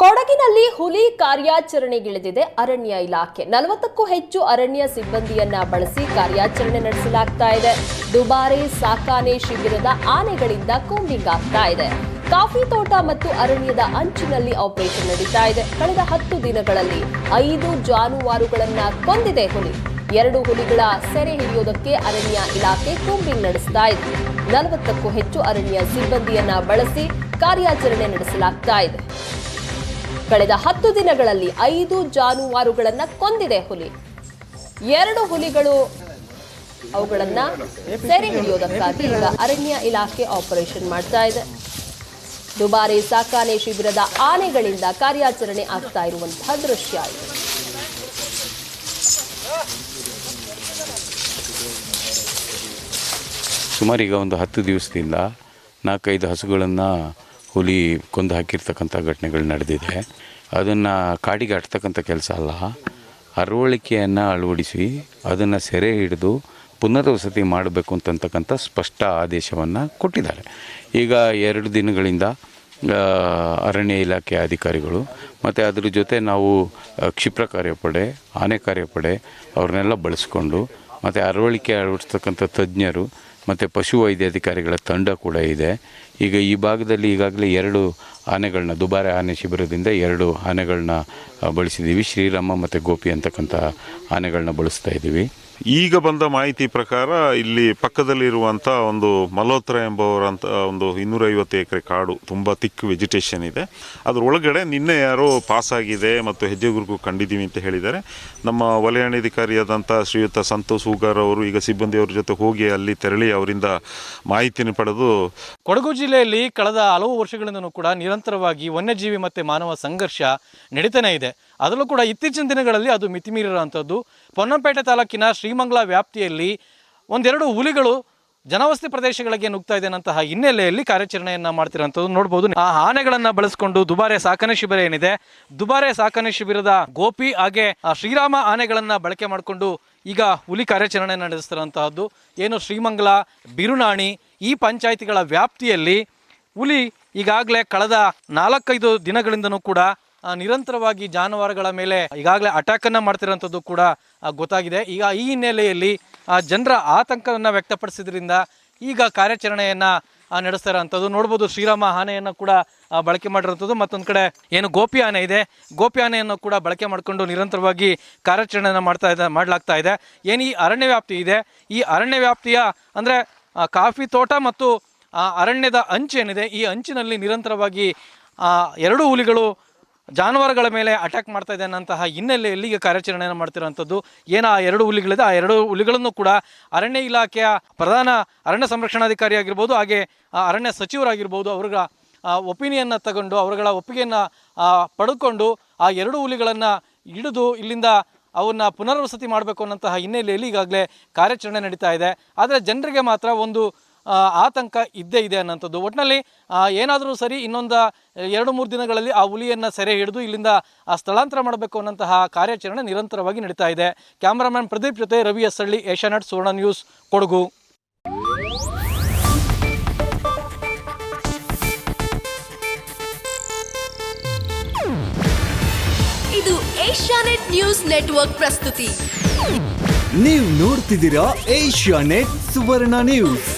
ಕೊಡಗಿನಲ್ಲಿ ಹುಲಿ ಕಾರ್ಯಾಚರಣೆಗಿಳಿದಿದೆ ಅರಣ್ಯ ಇಲಾಖೆ. ನಲವತ್ತಕ್ಕೂ ಹೆಚ್ಚು ಅರಣ್ಯ ಸಿಬ್ಬಂದಿಯನ್ನ ಬಳಸಿ ಕಾರ್ಯಾಚರಣೆ ನಡೆಸಲಾಗ್ತಾ ಇದೆ. ದುಬಾರಿ, ಸಾಕಾನೆ ಶಿಬಿರದ ಆನೆಗಳಿಂದ ಕೂಂಬಿಂಗ್ ಆಗ್ತಾ ಇದೆ. ಕಾಫಿ ತೋಟ ಮತ್ತು ಅರಣ್ಯದ ಅಂಚಿನಲ್ಲಿ ಆಪರೇಷನ್ ನಡೀತಾ ಇದೆ. ಕಳೆದ ಹತ್ತು ದಿನಗಳಲ್ಲಿ ಐದು ಜಾನುವಾರುಗಳನ್ನ ಕೊಂದಿದೆ ಹುಲಿ. ಎರಡು ಹುಲಿಗಳ ಸೆರೆ ಹಿಡಿಯೋದಕ್ಕೆ ಅರಣ್ಯ ಇಲಾಖೆ ಕೂಂಬಿಂಗ್ ನಡೆಸ್ತಾ ಇದೆ. ನಲವತ್ತಕ್ಕೂ ಹೆಚ್ಚು ಅರಣ್ಯ ಸಿಬ್ಬಂದಿಯನ್ನ ಬಳಸಿ ಕಾರ್ಯಾಚರಣೆ ನಡೆಸಲಾಗ್ತಾ ಇದೆ. ಕಳೆದ ಹತ್ತು ದಿನಗಳಲ್ಲಿ ಐದು ಜಾನುವಾರುಗಳನ್ನ ಕೊಂದಿದೆ ಹುಲಿ. ಎರಡು ಹುಲಿಗಳು ಅವುಗಳನ್ನ ಸೆರೆ ಹಿಡಿಯೋದಕ್ಕಾಗಿ ಈಗ ಅರಣ್ಯ ಇಲಾಖೆ ಆಪರೇಷನ್ ಮಾಡ್ತಾ ಇದೆ. ದುಬಾರಿ ಸಾಕಾನೆ ಶಿಬಿರದ ಆನೆಗಳಿಂದ ಕಾರ್ಯಾಚರಣೆ ಆಗ್ತಾ ಇರುವಂತಹ ದೃಶ್ಯ ಸುಮಾರು ಈಗ ಒಂದು ಹತ್ತು ದಿವಸದಿಂದ ನಾಲ್ಕೈದು ಹಸುಗಳನ್ನು ಹುಲಿ ಕೊಂದು ಹಾಕಿರ್ತಕ್ಕಂಥ ಘಟನೆಗಳು ನಡೆದಿದೆ. ಅದನ್ನು ಕಾಡಿಗೆ ಅಟ್ತಕ್ಕಂಥ ಕೆಲಸ ಅಲ್ಲ. ಅರವಳಿಕೆಯನ್ನು ಅಳವಡಿಸಿ ಅದನ್ನು ಸೆರೆ ಹಿಡಿದು ಪುನರ್ವಸತಿ ಮಾಡಬೇಕು ಅಂತಕ್ಕಂಥ ಸ್ಪಷ್ಟ ಆದೇಶವನ್ನು ಕೊಟ್ಟಿದ್ದಾರೆ. ಈಗ ಎರಡು ದಿನಗಳಿಂದ ಅರಣ್ಯ ಇಲಾಖೆ ಅಧಿಕಾರಿಗಳು ಮತ್ತು ಅದ್ರ ಜೊತೆ ನಾವು ಕ್ಷಿಪ್ರ ಕಾರ್ಯಪಡೆ, ಆನೆ ಕಾರ್ಯಪಡೆ ಅವ್ರನ್ನೆಲ್ಲ ಬಳಸ್ಕೊಂಡು ಮತ್ತು ಅರವಳಿಕೆ ಅಳವಡಿಸ್ತಕ್ಕಂಥ ತಜ್ಞರು ಮತ್ತು ಪಶು ವೈದ್ಯಾಧಿಕಾರಿಗಳ ತಂಡ ಕೂಡ ಇದೆ. ಈಗ ಈ ಭಾಗದಲ್ಲಿ ಈಗಾಗಲೇ ಎರಡು ಆನೆಗಳನ್ನ ದುಬಾರೆ ಆನೆ ಶಿಬಿರದಿಂದ ಎರಡು ಆನೆಗಳನ್ನ ಬಳಸಿದ್ದೀವಿ. ಶ್ರೀರಾಮ ಮತ್ತು ಗೋಪಿ ಅಂತಕ್ಕಂಥ ಆನೆಗಳನ್ನ ಬಳಸ್ತಾ ಇದ್ದೀವಿ. ಈಗ ಬಂದ ಮಾಹಿತಿ ಪ್ರಕಾರ ಇಲ್ಲಿ ಪಕ್ಕದಲ್ಲಿರುವಂಥ ಒಂದು ಮಲ್ಹೋತ್ರ ಎಂಬವರಂತ ಒಂದು ಇನ್ನೂರೈವತ್ತು ಎಕರೆ ಕಾಡು ತುಂಬ ತಿಕ್ ವೆಜಿಟೇಷನ್ ಇದೆ. ಅದ್ರ ಒಳಗಡೆ ನಿನ್ನೆ ಯಾರೋ ಆಗಿದೆ ಮತ್ತು ಹೆಜ್ಜೆ ಗುರುಕು ಕಂಡಿದ್ದೀವಿ ಅಂತ ಹೇಳಿದ್ದಾರೆ. ನಮ್ಮ ವಲಯಾಣಾಧಿಕಾರಿಯಾದಂಥ ಶ್ರೀಯುತ ಸಂತೋಷ್ ಹೂಗಾರ್ ಅವರು ಈಗ ಸಿಬ್ಬಂದಿಯವ್ರ ಜೊತೆ ಹೋಗಿ ಅಲ್ಲಿ ತೆರಳಿ ಅವರಿಂದ ಮಾಹಿತಿಯನ್ನು ಪಡೆದು ಕೊಡಗು ಜಿಲ್ಲೆಯಲ್ಲಿ ಕಳೆದ ಹಲವು ವರ್ಷಗಳಿಂದಲೂ ಕೂಡ ನಿರಂತರವಾಗಿ ವನ್ಯಜೀವಿ ಮತ್ತು ಮಾನವ ಸಂಘರ್ಷ ನಡೀತಾನೆ ಇದೆ. ಅದರಲ್ಲೂ ಕೂಡ ಇತ್ತೀಚಿನ ದಿನಗಳಲ್ಲಿ ಅದು ಮಿತಿಮೀರಿರುವಂಥದ್ದು ಪೊನ್ನಂಪೇಟೆ ತಾಲೂಕಿನ ಶ್ರೀಮಂಗಲ ವ್ಯಾಪ್ತಿಯಲ್ಲಿ ಒಂದೆರಡು ಹುಲಿಗಳು ಜನವಸತಿ ಪ್ರದೇಶಗಳಿಗೆ ನುಗ್ತಾ ಇದೆ ಅನ್ನಂತಹ ಹಿನ್ನೆಲೆಯಲ್ಲಿ ಕಾರ್ಯಾಚರಣೆಯನ್ನ ಮಾಡ್ತಿರೋಂಥದ್ದು ನೋಡ್ಬೋದು. ಆ ಆನೆಗಳನ್ನ ಬಳಸಿಕೊಂಡು ದುಬಾರೆ ಸಾಕಣೆ ಶಿಬಿರ ಏನಿದೆ? ದುಬಾರೆ ಸಾಕಣೆ ಶಿಬಿರದ ಗೋಪಿ ಹಾಗೆ, ಆ, ಶ್ರೀರಾಮ ಆನೆಗಳನ್ನ ಬಳಕೆ ಮಾಡಿಕೊಂಡು ಈಗ ಹುಲಿ ಕಾರ್ಯಾಚರಣೆ ನಡೆಸ್ತಿರೋಂತಹದ್ದು. ಏನು ಶ್ರೀಮಂಗಲ, ಬಿರುನಾಣಿ ಈ ಪಂಚಾಯಿತಿಗಳ ವ್ಯಾಪ್ತಿಯಲ್ಲಿ ಹುಲಿ ಈಗಾಗಲೇ ಕಳೆದ ನಾಲ್ಕೈದು ದಿನಗಳಿಂದನೂ ಕೂಡ ನಿರಂತರವಾಗಿ ಜಾನುವಾರುಗಳ ಮೇಲೆ ಈಗಾಗಲೇ ಅಟ್ಯಾಕನ್ನು ಮಾಡ್ತಿರೋಂಥದ್ದು ಕೂಡ ಗೊತ್ತಾಗಿದೆ. ಈಗ ಈ ಹಿನ್ನೆಲೆಯಲ್ಲಿ ಜನರ ಆತಂಕವನ್ನು ವ್ಯಕ್ತಪಡಿಸಿದ್ರಿಂದ ಈಗ ಕಾರ್ಯಾಚರಣೆಯನ್ನ ನಡೆಸ್ತಾ ಇರೋಂಥದ್ದು. ನೋಡ್ಬೋದು ಶ್ರೀರಾಮ ಆನೆಯನ್ನು ಕೂಡ ಬಳಕೆ ಮಾಡಿರೋಂಥದ್ದು. ಮತ್ತೊಂದು ಕಡೆ ಏನು ಗೋಪಿ ಆನೆ ಇದೆ. ಗೋಪಿ ಆನೆಯನ್ನು ಕೂಡ ಬಳಕೆ ಮಾಡಿಕೊಂಡು ನಿರಂತರವಾಗಿ ಕಾರ್ಯಾಚರಣೆಯನ್ನು ಮಾಡ್ತಾ ಇದೆ, ಮಾಡಲಾಗ್ತಾ ಇದೆ. ಏನು ಈ ಅರಣ್ಯ ವ್ಯಾಪ್ತಿ ಇದೆ? ಈ ಅರಣ್ಯ ವ್ಯಾಪ್ತಿಯ, ಅಂದರೆ ಕಾಫಿ ತೋಟ ಮತ್ತು ಅರಣ್ಯದ ಅಂಚೇನಿದೆ ಈ ಅಂಚಿನಲ್ಲಿ ನಿರಂತರವಾಗಿ ಎರಡು ಹುಲಿಗಳು ಜಾನುವಾರುಗಳ ಮೇಲೆ ಅಟ್ಯಾಕ್ ಮಾಡ್ತಾ ಇದೆ ಅನ್ನಂತಹ ಹಿನ್ನೆಲೆಯಲ್ಲಿ ಈಗ ಕಾರ್ಯಾಚರಣೆಯನ್ನು ಮಾಡ್ತಿರುವಂಥದ್ದು? ಏನು ಆ ಎರಡು ಹುಲಿಗಳಿದೆ? ಆ ಎರಡು ಹುಲಿಗಳನ್ನು ಕೂಡ ಅರಣ್ಯ ಇಲಾಖೆಯ ಪ್ರಧಾನ ಅರಣ್ಯ ಸಂರಕ್ಷಣಾಧಿಕಾರಿ ಆಗಿರ್ಬೋದು, ಹಾಗೆ ಅರಣ್ಯ ಸಚಿವರಾಗಿರ್ಬೋದು ಅವ್ರಿಗೆ ಒಪಿನಿಯನ್ನ ತಗೊಂಡು, ಅವರುಗಳ ಒಪ್ಪಿಗೆಯನ್ನು ಪಡೆದುಕೊಂಡು ಆ ಎರಡು ಹುಲಿಗಳನ್ನು ಹಿಡಿದು ಇಲ್ಲಿಂದ ಅವನ್ನ ಪುನರ್ವಸತಿ ಮಾಡಬೇಕು ಅನ್ನೋಂತಹ ಹಿನ್ನೆಲೆಯಲ್ಲಿ ಈಗಾಗಲೇ ಕಾರ್ಯಾಚರಣೆ ನಡೀತಾ ಇದೆ. ಆದರೆ ಜನರಿಗೆ ಮಾತ್ರ ಒಂದು ಆತಂಕ ಇದ್ದೇ ಇದೆ ಅನ್ನೋಂಥದ್ದು. ಒಟ್ಟಿನಲ್ಲಿ ಏನಾದರೂ ಸರಿ ಇನ್ನೊಂದು ಎರಡು ಮೂರು ದಿನಗಳಲ್ಲಿ ಆ ಹುಲಿಯನ್ನು ಸೆರೆ ಹಿಡಿದು ಇಲ್ಲಿಂದ ಆ ಸ್ಥಳಾಂತರ ಮಾಡಬೇಕು ಅನ್ನೋಂತಹ ಕಾರ್ಯಾಚರಣೆ ನಿರಂತರವಾಗಿ ನಡೀತಾ ಇದೆ. ಕ್ಯಾಮ್ರಾಮನ್ ಪ್ರದೀಪ್ ಜೊತೆ ರವಿ ಸಳ್ಳಿ ಹಳ್ಳಿ ಏಷ್ಯಾನೆಟ್ ಸುವರ್ಣ ನ್ಯೂಸ್ ಕೊಡಗು. ಇದು ಏಷ್ಯಾನೆಟ್ ನ್ಯೂಸ್ ನೆಟ್ವರ್ಕ್ ಪ್ರಸ್ತುತಿ. ನೀವು ನೋಡ್ತಿದ್ದೀರಾ ಏಷ್ಯಾ ನೆಟ್ ಸುವರ್ಣ ನ್ಯೂಸ್.